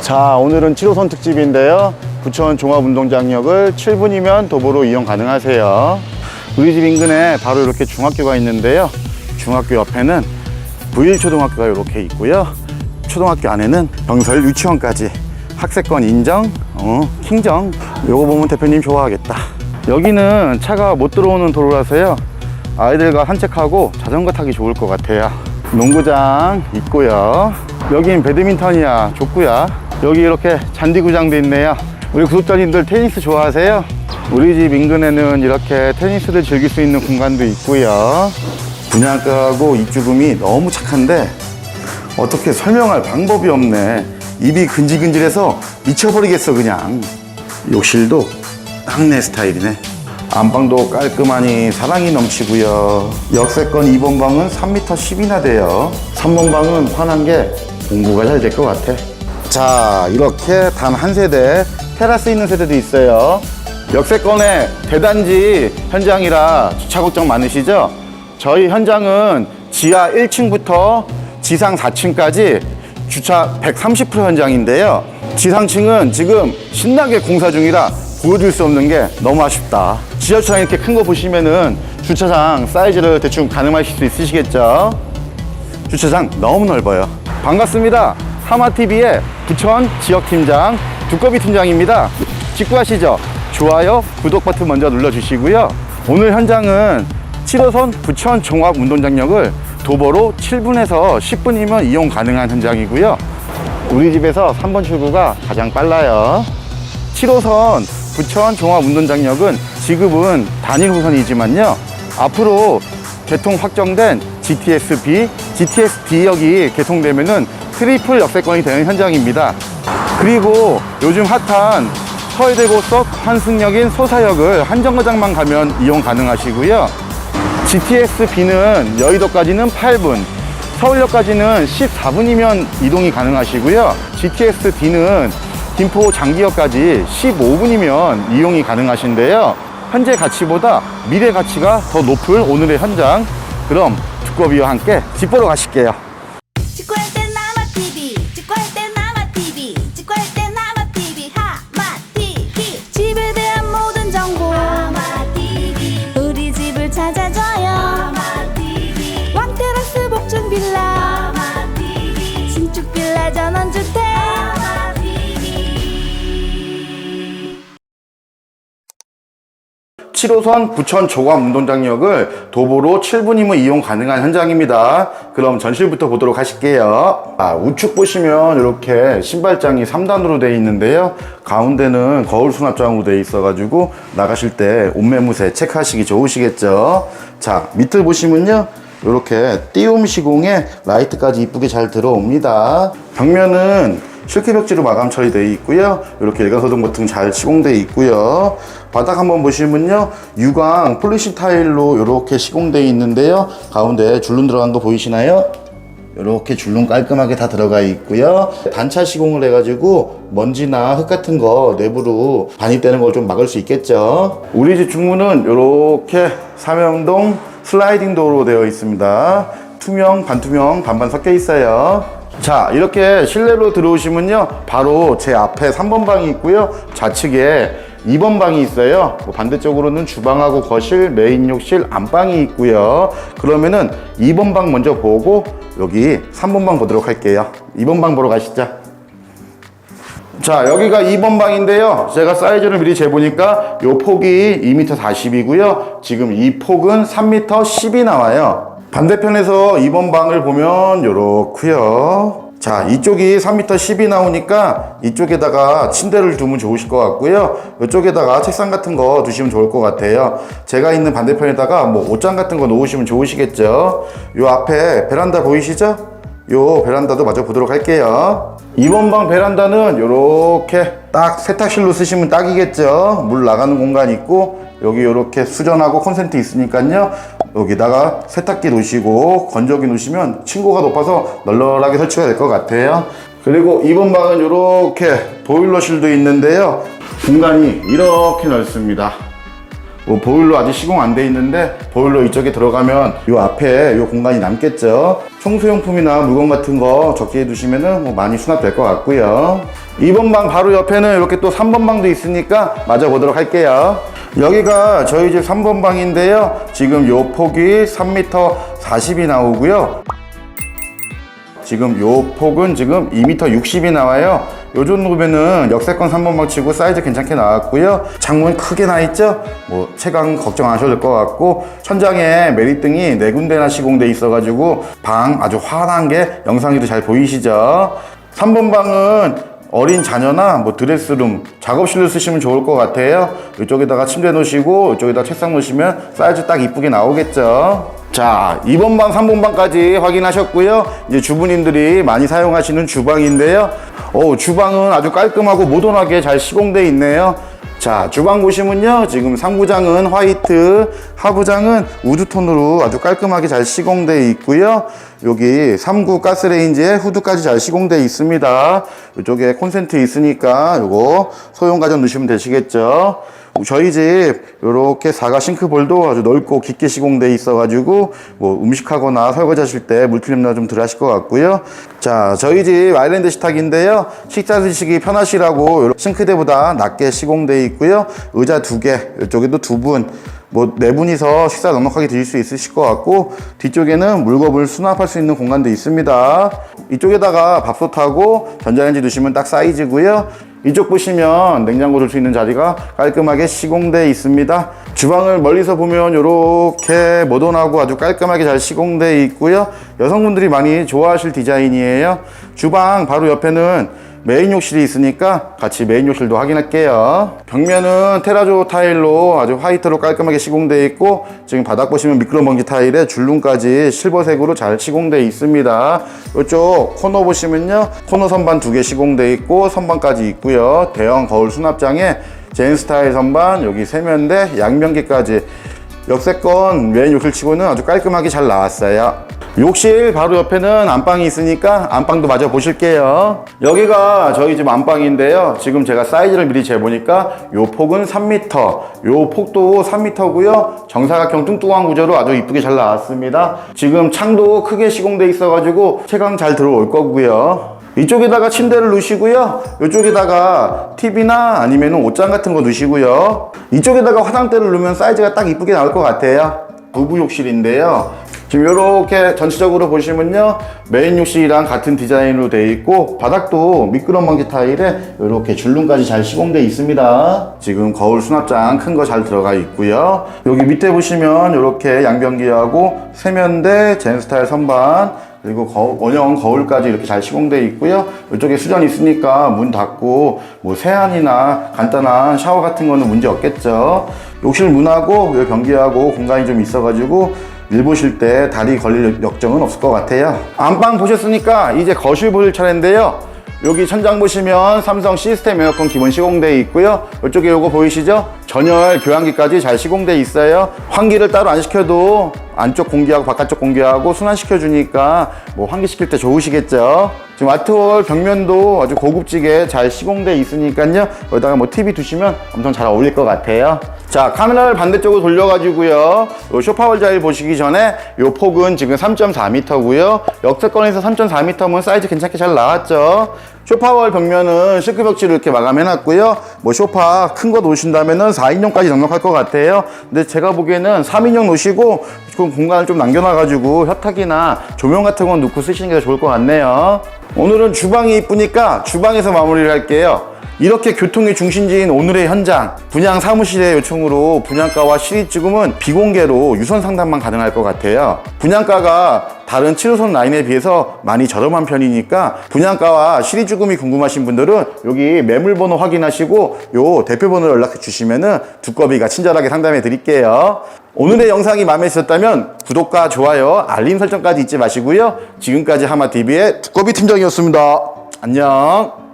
자 오늘은 7호선 특집인데요. 부천 종합운동장역을 7분이면 도보로 이용 가능하세요. 우리 집 인근에 바로 이렇게 중학교가 있는데요. 중학교 옆에는 부일초등학교가 이렇게 있고요. 초등학교 안에는 병설 유치원까지 학세권 인정 어, 킹정 요거 보면 대표님 좋아하겠다. 여기는 차가 못 들어오는 도로라서요. 아이들과 산책하고 자전거 타기 좋을 것 같아요. 농구장 있고요. 여긴 배드민턴이야. 족구야 여기 이렇게 잔디구장도 있네요. 우리 구독자님들 테니스 좋아하세요? 우리 집 인근에는 이렇게 테니스를 즐길 수 있는 공간도 있고요. 분양가하고 입주금이 너무 착한데 어떻게 설명할 방법이 없네. 입이 근질근질해서 미쳐버리겠어 그냥. 욕실도 딱내 스타일이네. 안방도 깔끔하니 사랑이 넘치고요. 역세권 2번 방은 3m 10이나 돼요. 3번 방은 환한 게 공부가 잘 될 것 같아 자 이렇게 단 한 세대 테라스 있는 세대도 있어요 역세권의 대단지 현장이라 주차 걱정 많으시죠? 저희 현장은 지하 1층부터 지상 4층까지 주차 130% 현장인데요. 지상층은 지금 신나게 공사 중이라 보여줄 수 없는 게 너무 아쉽다. 지하 주차장 이렇게 큰 거 보시면은 주차장 사이즈를 대충 가늠하실 수 있으시겠죠? 주차장 너무 넓어요. 반갑습니다. 하마TV의 부천 지역팀장 두꺼비 팀장입니다. 직구하시죠? 좋아요, 구독 버튼 먼저 눌러주시고요. 오늘 현장은 7호선 부천 종합운동장역을 도보로 7분에서 10분이면 이용 가능한 현장이고요. 우리 집에서 3번 출구가 가장 빨라요. 7호선 부천 종합운동장역은 지금은 단일 호선이지만요. 앞으로 개통 확정된 GTS-B, GTS-D역이 개통되면은 트리플 역세권이 되는 현장입니다. 그리고 요즘 핫한 서해대고속 환승역인 소사역을 한 정거장만 가면 이용 가능하시고요. GTS-B는 여의도까지는 8분, 서울역까지는 14분이면 이동이 가능하시고요. GTS-D는 김포 장기역까지 15분이면 이용이 가능하신데요. 현재 가치보다 미래 가치가 더 높을 오늘의 현장. 그럼 두꺼비와 함께 집 보러 가실게요. 신축 빌라 전원주택 하마 TV 7호선 부천 조감운동장역을 도보로 7분이면 이용 가능한 현장입니다. 그럼 전실부터 보도록 하실게요. 아, 우측 보시면 이렇게 신발장이 3단으로 되어 있는데요. 가운데는 거울 수납장으로 되어 있어가지고 나가실 때 옷매무새 체크하시기 좋으시겠죠. 자, 밑을 보시면요. 이렇게 띄움 시공에 라이트까지 이쁘게 잘 들어옵니다. 벽면은 실크 벽지로 마감 처리되어 있고요. 이렇게 일간 소등 버튼 잘 시공되어 있고요. 바닥 한번 보시면요. 유광 폴리시 타일로 이렇게 시공되어 있는데요. 가운데 줄눈 들어간 거 보이시나요? 이렇게 줄눈 깔끔하게 다 들어가 있고요. 단차 시공을 해가지고 먼지나 흙 같은 거 내부로 반입되는 걸 좀 막을 수 있겠죠. 우리 집 중문은 이렇게 삼형동 슬라이딩 도어로 되어 있습니다. 투명, 반투명, 반반 섞여 있어요. 자, 이렇게 실내로 들어오시면요. 바로 제 앞에 3번 방이 있고요. 좌측에 2번 방이 있어요. 뭐 반대쪽으로는 주방하고 거실, 메인 욕실, 안방이 있고요. 그러면은 2번 방 먼저 보고 여기 3번 방 보도록 할게요. 2번 방 보러 가시죠. 자, 여기가 2번 방인데요. 제가 사이즈를 미리 재보니까 요 폭이 2m 40이고요. 지금 이 폭은 3m 10이 나와요. 반대편에서 2번 방을 보면 요렇고요. 자, 이쪽이 3m 10이 나오니까 이쪽에다가 침대를 두면 좋으실 것 같고요. 이쪽에다가 책상 같은 거 두시면 좋을 것 같아요. 제가 있는 반대편에다가 뭐 옷장 같은 거 놓으시면 좋으시겠죠. 요 앞에 베란다 보이시죠? 요 베란다도 마저 보도록 할게요. 2번 방 베란다는 요렇게 딱 세탁실로 쓰시면 딱이겠죠. 물 나가는 공간 있고 여기 요렇게 수전하고 콘센트 있으니까요. 여기다가 세탁기 놓으시고 건조기 놓으시면 층고가 높아서 널널하게 설치가 될 것 같아요. 그리고 2번 방은 요렇게 보일러실도 있는데요. 공간이 이렇게 넓습니다. 뭐 보일러 아직 시공 안 돼 있는데 보일러 이쪽에 들어가면 요 앞에 요 공간이 남겠죠. 청소용품이나 물건 같은 거 적게 두시면은 뭐 많이 수납될 것 같고요. 2번 방 바로 옆에는 이렇게 또 3번 방도 있으니까 맞아 보도록 할게요. 여기가 저희 집 3번 방인데요. 지금 요 폭이 3m 40이 나오고요. 지금 요 폭은 지금 2m 60이 나와요. 요 정도면은 역세권 3번방 치고 사이즈 괜찮게 나왔고요. 창문 크게 나 있죠? 뭐 채광 걱정 안 하셔도 될 것 같고 천장에 메리등이 네 군데나 시공돼 있어가지고 방 아주 환한 게 영상에도 잘 보이시죠? 3번 방은 어린 자녀나 뭐 드레스룸, 작업실로 쓰시면 좋을 것 같아요. 이쪽에다가 침대 놓으시고 이쪽에다 책상 놓으시면 사이즈 딱 이쁘게 나오겠죠. 자, 2번 방, 3번 방까지 확인하셨고요. 이제 주부님들이 많이 사용하시는 주방인데요. 오, 주방은 아주 깔끔하고 모던하게 잘 시공돼 있네요. 자, 주방 보시면요. 지금 상부장은 화이트, 하부장은 우드톤으로 아주 깔끔하게 잘 시공돼 있고요. 여기 3구 가스레인지에 후드까지 잘 시공돼 있습니다. 이쪽에 콘센트 있으니까 요거 소형 가전 넣으시면 되시겠죠. 저희 집 이렇게 사과 싱크볼도 아주 넓고 깊게 시공돼 있어가지고 뭐 음식하거나 설거지 하실 때 물필름나 좀덜 하실 것 같고요. 자, 저희 집 아일랜드 식탁인데요. 식사 드시기 편하시라고 싱크대보다 낮게 시공돼 있고요. 의자 두 개, 이쪽에도 두 분. 뭐 네 분이서 식사 넉넉하게 드실 수 있으실 것 같고 뒤쪽에는 물건을 수납할 수 있는 공간도 있습니다. 이쪽에다가 밥솥하고 전자레인지 두시면 딱 사이즈고요. 이쪽 보시면 냉장고 둘 수 있는 자리가 깔끔하게 시공되어 있습니다. 주방을 멀리서 보면 이렇게 모던하고 아주 깔끔하게 잘 시공되어 있고요. 여성분들이 많이 좋아하실 디자인이에요. 주방 바로 옆에는 메인 욕실이 있으니까 같이 메인 욕실도 확인할게요. 벽면은 테라조 타일로 아주 화이트로 깔끔하게 시공되어 있고 지금 바닥 보시면 미끄럼먼지 타일에 줄눈까지 실버색으로 잘 시공되어 있습니다. 이쪽 코너 보시면요. 코너 선반 두 개 시공되어 있고 선반까지 있고요. 대형 거울 수납장에 제인 스타일 선반 여기 세면대 양변기까지 역세권 메인 욕실 치고는 아주 깔끔하게 잘 나왔어요. 욕실 바로 옆에는 안방이 있으니까 안방도 마저 보실게요. 여기가 저희 집 안방인데요. 지금 제가 사이즈를 미리 재보니까 요 폭은 3m, 요 폭도 3m고요. 정사각형 뚱뚱한 구조로 아주 이쁘게 잘 나왔습니다. 지금 창도 크게 시공돼 있어 가지고 채광 잘 들어올 거고요. 이쪽에다가 침대를 놓으시고요. 이쪽에다가 TV나 아니면 옷장 같은 거 놓으시고요. 이쪽에다가 화장대를 놓으면 사이즈가 딱 이쁘게 나올 것 같아요. 부부 욕실인데요. 지금 이렇게 전체적으로 보시면요. 메인 욕실이랑 같은 디자인으로 되어 있고 바닥도 미끄럼먼지 타일에 이렇게 줄눈까지 잘 시공되어 있습니다. 지금 거울 수납장 큰 거 잘 들어가 있고요. 여기 밑에 보시면 이렇게 양변기하고 세면대, 젠스타일 선반 그리고 거- 원형 거울까지 이렇게 잘 시공되어 있고요. 이쪽에 수전 있으니까 문 닫고 뭐 세안이나 간단한 샤워 같은 거는 문제 없겠죠. 욕실 문하고 이 변기하고 공간이 좀 있어가지고 일 보실 때 다리 걸릴 역정은 없을 것 같아요. 안방 보셨으니까 이제 거실 볼 차례인데요. 여기 천장 보시면 삼성 시스템 에어컨 기본 시공되어 있고요. 이쪽에 요거 보이시죠? 전열 교환기까지 잘 시공되어 있어요. 환기를 따로 안 시켜도 안쪽 공기하고 바깥쪽 공기하고 순환시켜 주니까 뭐 환기 시킬 때 좋으시겠죠. 지금 아트월 벽면도 아주 고급지게 잘 시공되어 있으니까요. 여기다가 뭐 TV 두시면 엄청 잘 어울릴 것 같아요. 자, 카메라를 반대쪽으로 돌려가지고요. 요 쇼파월 자리 보시기 전에 요 폭은 지금 3.4m고요. 역세권에서 3.4m면 사이즈 괜찮게 잘 나왔죠. 쇼파월 벽면은 실크 벽지로 이렇게 마감해놨고요. 뭐 쇼파 큰 거 놓으신다면은 4 인용까지 넉넉할 것 같아요. 근데 제가 보기에는 3인용 놓으시고 그 공간을 좀 남겨놔가지고 협탁이나 조명 같은 건 놓고 쓰시는 게 좋을 것 같네요. 오늘은 주방이 이쁘니까 주방에서 마무리를 할게요. 이렇게 교통의 중심지인 오늘의 현장 분양 사무실의 요청으로 분양가와 실입주금은 비공개로 유선 상담만 가능할 것 같아요 분양가가 다른 7호선 라인에 비해서 많이 저렴한 편이니까 분양가와 실입주금이 궁금하신 분들은 여기 매물번호 확인하시고 요 대표번호 연락해 주시면은 두꺼비가 친절하게 상담해 드릴게요 오늘의 영상이 마음에 드셨다면 구독과 좋아요 알림 설정까지 잊지 마시고요. 지금까지 하마TV의 두꺼비 팀장이었습니다. 안녕